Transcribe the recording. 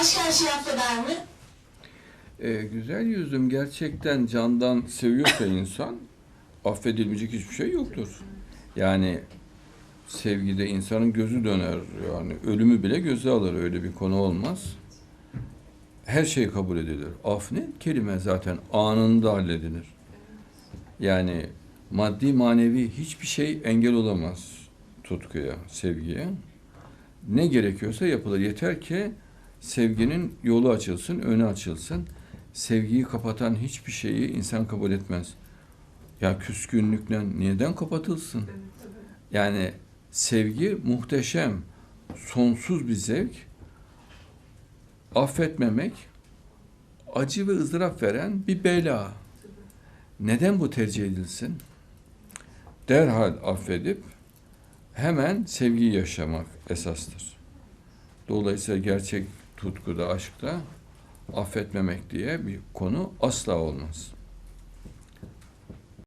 Aşk her şeyi affeder mi? E, güzel yüzüm gerçekten candan seviyorsa insan affedilmeyecek hiçbir şey yoktur. Yani sevgide insanın gözü döner yani ölümü bile göze alır öyle bir konu olmaz. Her şey kabul edilir. Af ne? Kelime zaten anında halledilir. Yani maddi manevi hiçbir şey engel olamaz tutkuya, sevgiye. Ne gerekiyorsa yapılır. Yeter ki sevginin yolu açılsın, önü açılsın. Sevgiyi kapatan hiçbir şeyi insan kabul etmez. Ya küskünlükle neden kapatılsın? Yani sevgi muhteşem, sonsuz bir zevk. Affetmemek acı ve ızdırap veren bir bela. Neden bu tercih edilsin? Derhal affedip hemen sevgiyi yaşamak esastır. Dolayısıyla gerçek tutkuda, aşkta affetmemek diye bir konu asla olmaz.